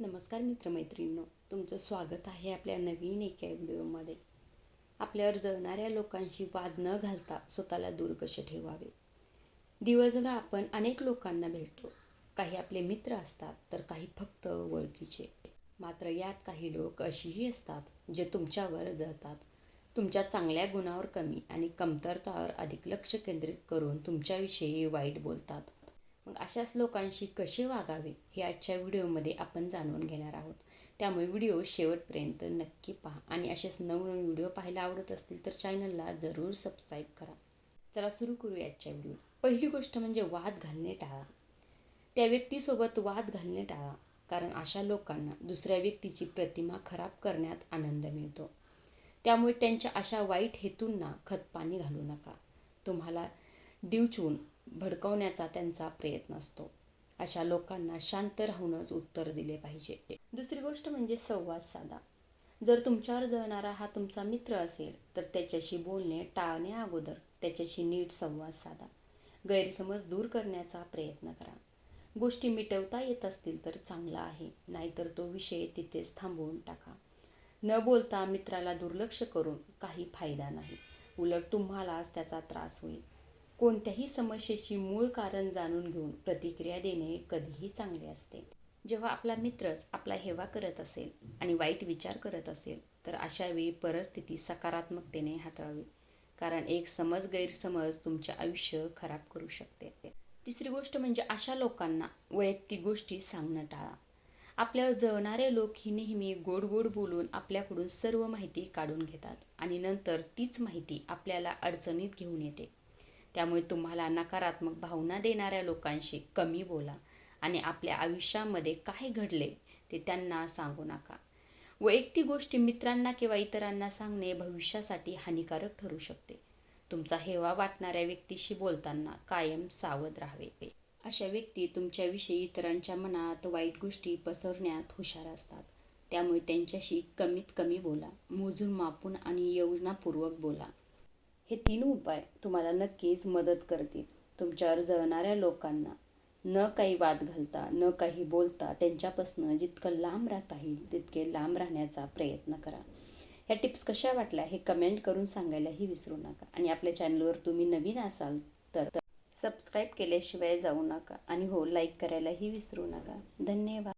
नमस्कार मित्रमैत्रिणींनो तुमचं स्वागत आहे आपल्या नवीन एका व्हिडिओमध्ये. आपल्यावर जळणाऱ्या लोकांशी वाद न घालता स्वतःला दूर कसे ठेवावे. दिवसभर आपण अनेक लोकांना भेटतो. काही आपले मित्र असतात तर काही फक्त ओळखीचे. मात्र यात काही लोक अशीही असतात जे तुमच्यावर जळतात तुमच्या चांगल्या गुणावर कमी आणि कमतरतावर अधिक लक्ष केंद्रित करून तुमच्याविषयी वाईट बोलतात. मग अशाच लोकांशी कसे वागावे हे आजच्या व्हिडिओमध्ये आपण जाणून घेणार आहोत. त्यामुळे व्हिडिओ शेवटपर्यंत नक्की पहा आणि असेच नवनवीन व्हिडिओ पाहायला आवडत असतील तर चॅनलला जरूर सबस्क्राईब करा. चला सुरू करूया आजच्या व्हिडिओ. पहिली गोष्ट म्हणजे वाद घालणे टाळा. त्या व्यक्तीसोबत वाद घालणे टाळा कारण अशा लोकांना दुसऱ्या व्यक्तीची प्रतिमा खराब करण्यात आनंद मिळतो. त्यामुळे त्यांच्या अशा वाईट हेतूंना खतपाणी घालू नका. तुम्हाला दिवचून भडकवण्याचा त्यांचा प्रयत्न असतो. अशा लोकांना शांत राहूनच उत्तर दिले पाहिजे. दुसरी गोष्ट म्हणजे संवाद साधा. जर तुमच्यावर जळणारा हा तुमचा मित्र असेल तर त्याच्याशी बोलणे टाळणे अगोदर त्याच्याशी नीट संवाद साधा. गैरसमज दूर करण्याचा प्रयत्न करा. गोष्टी मिटवता येत असतील तर चांगला आहे नाहीतर तो विषय तिथेच थांबवून टाका. न बोलता मित्राला दुर्लक्ष करून काही फायदा नाही. उलट तुम्हालाच त्याचा त्रास होईल. कोणत्याही समस्येची मूळ कारण जाणून घेऊन प्रतिक्रिया देणे कधीही चांगले असते. जेव्हा आपला मित्रच आपला हेवा करत असेल आणि वाईट विचार करत असेल तर अशा वेळी परिस्थिती सकारात्मकतेने हाताळावी. कारण एक समज गैरसमज तुमचे आयुष्य खराब करू शकते. तिसरी गोष्ट म्हणजे अशा लोकांना वैयक्तिक गोष्टी सांगणं टाळा. आपल्यावर जळणारे लोक ही नेहमी गोड गोड बोलून आपल्याकडून सर्व माहिती काढून घेतात आणि नंतर तीच माहिती आपल्याला अडचणीत घेऊन येते. त्यामुळे तुम्हाला नकारात्मक भावना देणाऱ्या लोकांशी कमी बोला आणि आपल्या आयुष्यामध्ये काय घडले ते त्यांना सांगू नका. वैयक्तिक गोष्टी मित्रांना किंवा इतरांना सांगणे भविष्यासाठी हानिकारक ठरू शकते. तुमचा हेवा वाटणाऱ्या व्यक्तीशी बोलताना कायम सावध राहावे. अशा व्यक्ती तुमच्याविषयी इतरांच्या मनात वाईट गोष्टी पसरण्यात हुशार असतात. त्यामुळे त्यांच्याशी कमीत कमी बोला. मोजून मापून आणि योजनापूर्वक बोला. हे तीन उपाय तुम्हाला नक्कीच मदत करतील. तुमच्यावर जळणाऱ्या लोकांना न काही वाद घालता न काही बोलता त्यांच्यापासून जितकं लांब राहता येईल तितके लांब राहण्याचा प्रयत्न करा. ह्या टिप्स कशा वाटल्या हे कमेंट करून सांगायलाही विसरू नका. आणि आपल्या चॅनलवर तुम्ही नवीन असाल तर सबस्क्राईब केल्याशिवाय जाऊ नका. आणि हो लाईक करायलाही विसरू नका. धन्यवाद.